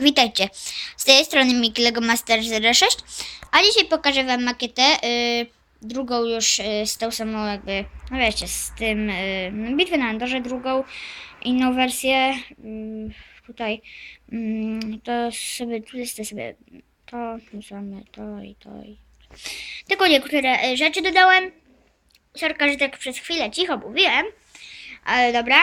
Witajcie, z tej strony Miki Lego Master 06, a dzisiaj pokażę Wam makietę, y, drugą już y, z tą samą jakby, no wiecie, z tym y, no, Bitwy na Andorze, drugą, inną wersję, y, tutaj, mm, to sobie, tu jest to sobie, to, tu same, to i to i tylko niektóre y, rzeczy dodałem, sorka, że tak przez chwilę cicho mówiłem, ale dobra,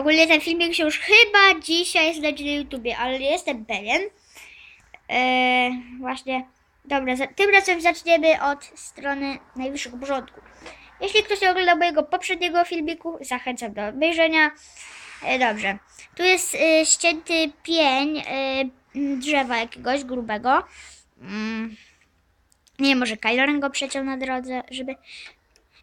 Ogólnie ten filmik się już chyba dzisiaj znajdzie na YouTubie, ale jestem pewien. Eee, właśnie. Dobra, tym razem zaczniemy od strony najwyższego porządku. Jeśli ktoś nie oglądał mojego poprzedniego filmiku, zachęcam do obejrzenia. E, dobrze. Tu jest e, ścięty pień e, drzewa jakiegoś grubego. Mm. Nie, może Kylo Ren go przeciął na drodze, żeby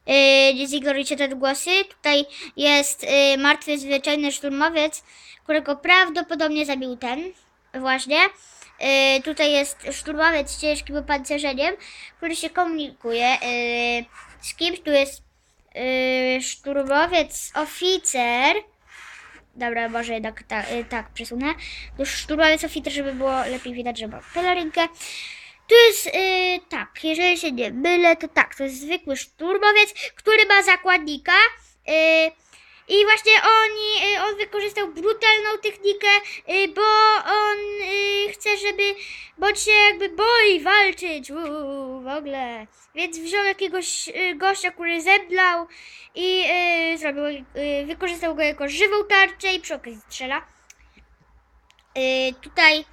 Yy, zignorujcie te odgłosy. Tutaj jest yy, martwy zwyczajny szturmowiec, którego prawdopodobnie zabił ten właśnie. Yy, tutaj jest szturmowiec z ciężkim opancerzeniem, który się komunikuje yy, z kimś. Tu jest yy, szturmowiec oficer. Dobra, może jednak ta, tak przesunę. Tu szturmowiec oficer, żeby było lepiej widać, że ma pelerynkę. Tu jest, yy, tak, jeżeli się nie mylę, to tak, to jest zwykły szturmowiec, który ma zakładnika. Yy, I właśnie oni, yy, on wykorzystał brutalną technikę, yy, bo on yy, chce, żeby, bądź się jakby boi walczyć, uuu, w ogóle. Więc wziął jakiegoś gościa, który zemdlał i zrobił, wykorzystał go jako żywą tarczę i przy okazji strzela. Tutaj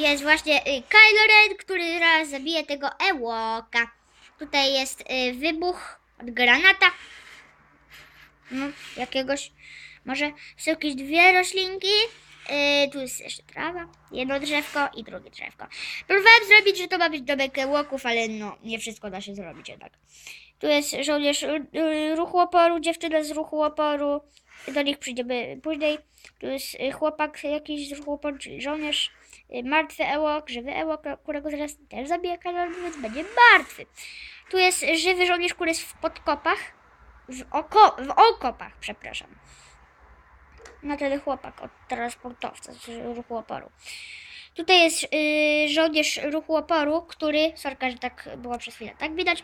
jest właśnie y, Kylo Ren, który zaraz zabije tego Ewoka. Tutaj jest y, wybuch od granata. No, jakiegoś. Może są jakieś dwie roślinki. Y, tu jest jeszcze trawa. Jedno drzewko i drugie drzewko. Próbowałem zrobić, że to ma być domek Ewoków, ale no, nie wszystko da się zrobić jednak. Tu jest żołnierz ruchu oporu, dziewczyna z ruchu oporu. Do nich przyjdziemy później. Tu jest y, chłopak jakiś z ruchu oporu, czyli żołnierz. Y, Martwy Ewok, żywy Ewok, którego zaraz też zabije Karol, więc będzie martwy. Tu jest żywy żołnierz, który jest w podkopach. W, oko, w okopach, przepraszam. No ten chłopak od transportowca z ruchu oporu. Tutaj jest y, żołnierz ruchu oporu, który, sorka, że tak było przez chwilę, tak widać. Y,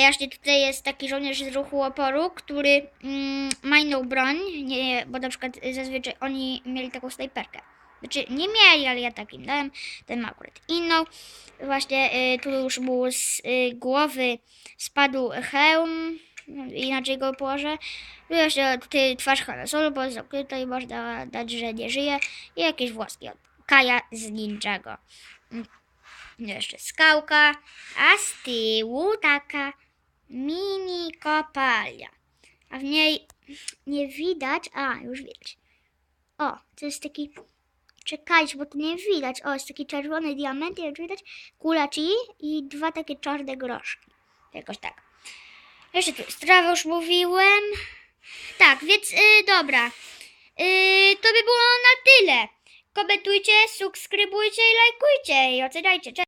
Właśnie tutaj jest taki żołnierz z ruchu oporu, który mm, ma inną broń, nie, bo na przykład zazwyczaj oni mieli taką snajperkę. Znaczy nie mieli, ale ja tak im dałem. Ten ma akurat inną. Właśnie y, tu już mu z y, głowy spadł hełm. Inaczej go położę. Jeszcze tutaj twarz Hanna Solo, bo jest zakryta i można dać, że nie żyje. I jakieś włoski od Kaja z Ninjago. Mm. Jeszcze skałka, a z tyłu taka mini kopalnia. A w niej nie widać, a już widać. O, to jest taki Czekajcie, bo tu nie widać. O, jest taki czerwony diament, jak widać. Kula chi i dwa takie czarne groszki. Jakoś tak. Jeszcze tu jest trawa, już mówiłem. Tak, więc yy, dobra. Yy, to by było na tyle. Komentujcie, subskrybujcie i lajkujcie i oceniajcie. Cześć.